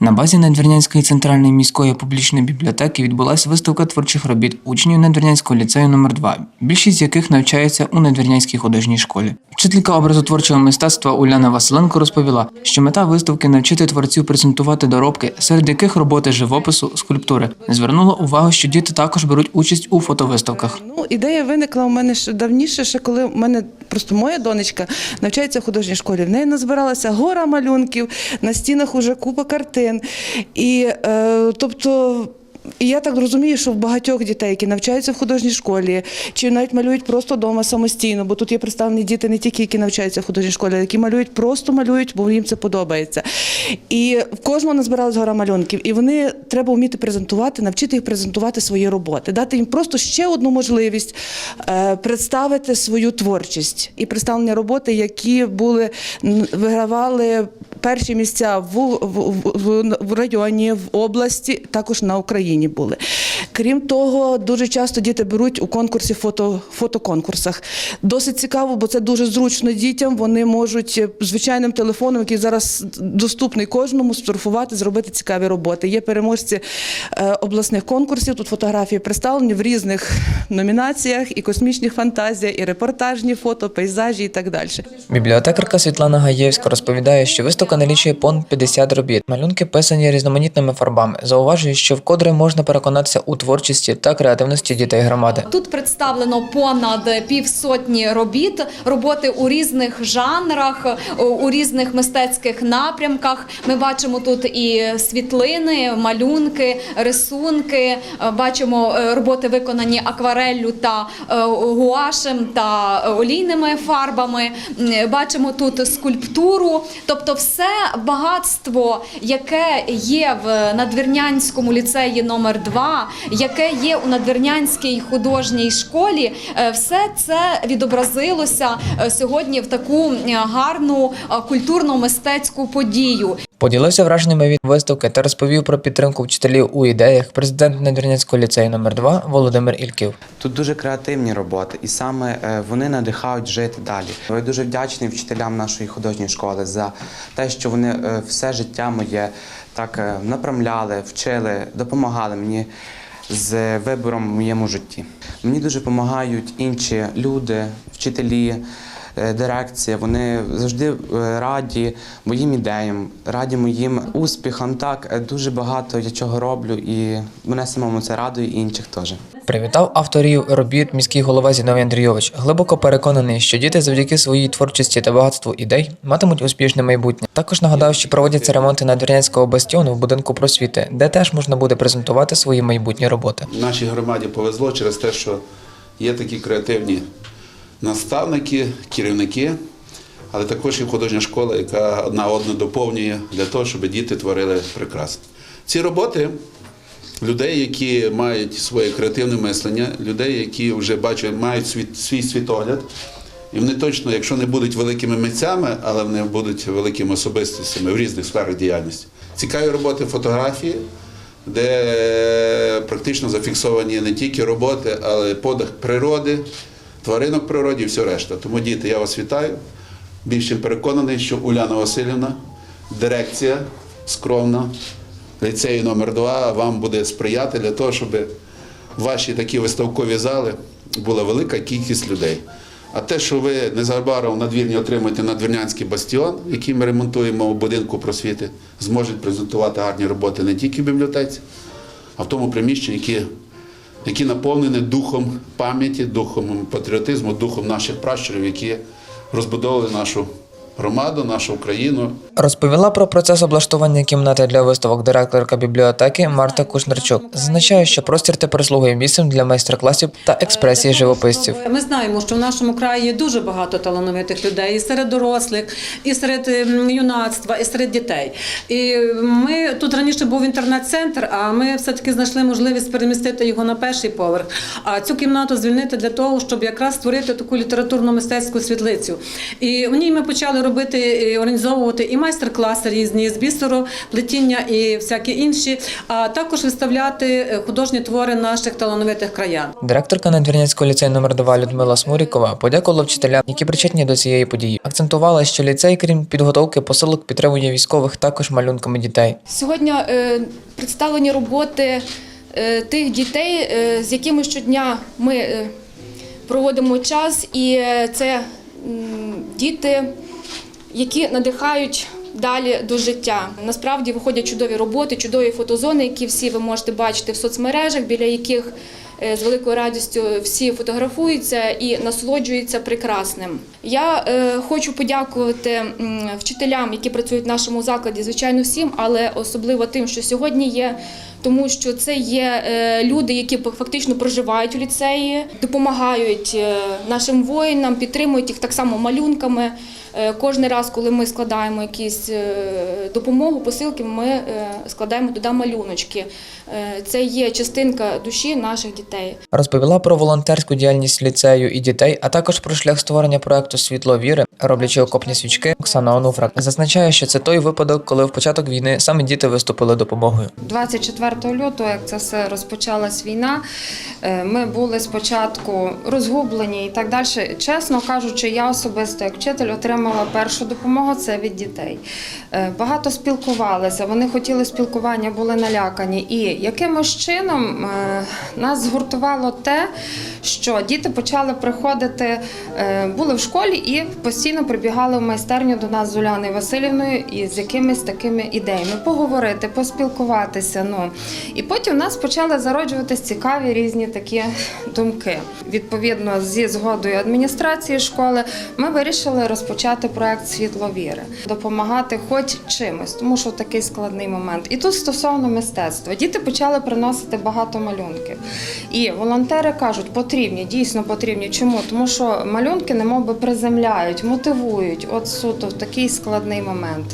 На базі Надвірнянської центральної міської публічної бібліотеки відбулася виставка творчих робіт учнів Надвірнянського ліцею номер 2 більшість з яких навчаються у Надвірнянській художній школі. Вчителька образотворчого мистецтва Уляна Василенко розповіла, що мета виставки навчити творців презентувати доробки, серед яких роботи живопису, скульптури. Звернула увагу, що діти також беруть участь у фотовиставках. Ну, ідея виникла у мене ще давніше, ще коли в мене просто моя донечка навчається в художній школі. В неї назбиралася гора малюнків, на стінах уже купа картин. І е, тобто. І я так розумію, що в багатьох дітей, які навчаються в художній школі, чи навіть малюють просто вдома самостійно, бо тут є представлені діти не тільки, які навчаються в художній школі, а які малюють, просто малюють, бо їм це подобається. І в кожного назбиралась гора малюнків, і вони треба вміти презентувати, навчити їх презентувати свої роботи, дати їм просто ще одну можливість е, представити свою творчість і представлення роботи, які були вигравали перші місця в, в, в, районі, в області, також на Україні були. Крім того, дуже часто діти беруть у конкурсі фото, фотоконкурсах. Досить цікаво, бо це дуже зручно дітям. Вони можуть звичайним телефоном, який зараз доступний кожному, сфотографувати, зробити цікаві роботи. Є переможці е, обласних конкурсів. Тут фотографії представлені в різних номінаціях: і космічних фантазія, і репортажні фото, пейзажі і так далі. Бібліотекарка Світлана Гаєвська розповідає, що виставка налічує понад 50 робіт. Малюнки писані різноманітними фарбами. Зауважує, що вкотре можна переконатися у творчості та креативності дітей громади. Тут представлено понад півсотні робіт, роботи у різних жанрах, у різних мистецьких напрямках. Ми бачимо тут і світлини, малюнки, рисунки. Бачимо е, роботи виконані аквареллю та е, гуашем та олійними фарбами. Бачимо тут скульптуру, тобто все багатство, яке є в Надвірнянському ліцеї номер 2 яке є у Надвірнянській художній школі, е, все це відобразилося е, сьогодні в таку е, гарну культурно-мистецьку подію. Поділився враженнями від виставки та розповів про підтримку вчителів у ідеях президент Надвірнянського ліцею номер 2 Володимир Ільків. Тут дуже креативні роботи, і саме е, вони надихають жити далі. Я дуже вдячний вчителям нашої художньої школи за те, що вони е, все життя моє так е, направляли, вчили, допомагали мені з вибором в моєму житті. Мені дуже допомагають інші люди, вчителі. Е, Дирекція, вони завжди е, раді моїм ідеям, раді моїм успіхам. Так е, дуже багато я чого роблю, і мене самому це радує, і інших теж. Привітав авторів робіт міський голова Зіновій Андрійович. Глибоко переконаний, що діти завдяки своїй творчості та багатству ідей матимуть успішне майбутнє. Також нагадав, що проводяться ремонти Надвірнянського бастіону в будинку просвіти, де теж можна буде презентувати свої майбутні роботи. Нашій громаді повезло через те, що є такі креативні наставники, керівники, але також і художня школа, яка одна одну доповнює для того, щоб діти творили прекрасно. Ці роботи людей, які мають своє креативне мислення, людей, які вже бачать, мають світ, свій світогляд. І вони точно, якщо не будуть великими митцями, але вони будуть великими особистостями в різних сферах діяльності. Цікаві роботи фотографії, де практично зафіксовані не тільки роботи, але подих природи, тваринок природі і все решта. Тому, діти, я вас вітаю. Більше переконаний, що Уляна Васильівна, дирекція скромна, ліцею номер 2 вам буде сприяти для того, щоб ваші такі виставкові зали була велика кількість людей. А те, що ви незабаром в надвірні отримаєте надвірнянський бастіон, який ми ремонтуємо у будинку просвіти, зможуть презентувати гарні роботи не тільки в бібліотеці, а в тому приміщенні, які, які наповнені духом пам'яті, духом патріотизму, духом наших пращурів, які розбудовували нашу громаду, нашу Україну. Розповіла про процес облаштування кімнати для виставок директорка бібліотеки Марта Кушнерчук. Зазначає, що простір тепер слугує місцем для майстер-класів та експресії живописців. Ми знаємо, що в нашому краї є дуже багато талановитих людей і серед дорослих, і серед ем, юнацтва, і серед дітей. І ми тут раніше був інтернет-центр, а ми все-таки знайшли можливість перемістити його на перший поверх, а цю кімнату звільнити для того, щоб якраз створити таку літературно-мистецьку світлицю. І в ній ми почали робити, і організовувати і майстер-класи різні з бісеру, плетіння і всякі інші, а також виставляти е, художні твори наших талановитих краян. Директорка Надвірнянського ліцею номер 2 Людмила Смурікова подякувала вчителям, які причетні до цієї події. Акцентувала, що ліцей, крім підготовки посилок, підтримує військових також малюнками дітей. Сьогодні е, представлені роботи е, тих дітей, е, з якими щодня ми е, проводимо час, і е, це м, діти, які надихають. Далі до життя насправді виходять чудові роботи, чудові фотозони, які всі ви можете бачити в соцмережах, біля яких е, з великою радістю всі фотографуються і насолоджуються прекрасним. Я е, хочу подякувати вчителям, які працюють в нашому закладі, звичайно, всім, але особливо тим, що сьогодні є. Тому що це є е, люди, які фактично проживають у ліцеї, допомагають нашим воїнам, підтримують їх так само малюнками. Кожен раз, коли ми складаємо якісь допомогу, посилки, ми е, складаємо туди малюночки. Е, Це є частинка душі наших дітей. Розповіла про волонтерську діяльність ліцею і дітей, а також про шлях створення проекту Світло віри, роблячи окопні свічки Оксана Онуфрак. Зазначає, що це той випадок, коли в початок війни саме діти виступили допомогою. 24 лютого, як це все розпочалась війна, е, ми були спочатку розгублені і так далі. Чесно кажучи, я особисто як вчитель отримала першу допомогу це від дітей. Е, Багато спілкувалися, вони хотіли спілкування, були налякані. І якимось чином е, нас згуртувало те, що діти почали приходити, е, були в школі і постійно прибігали в майстерню до нас з Уляною Васильівною і з якимись такими ідеями поговорити, поспілкуватися. Ну і потім в нас почали зароджуватись цікаві різні такі думки. Відповідно, зі згодою адміністрації школи, ми вирішили розпочати проект Світло віри, допомагати хоч чимось, тому що такий складний момент. І тут стосовно мистецтва, діти почали приносити багато малюнків. І волонтери кажуть, потрібні, дійсно потрібні. Чому? Тому що малюнки немов би приземляють, мотивують, от суто в такий складний момент.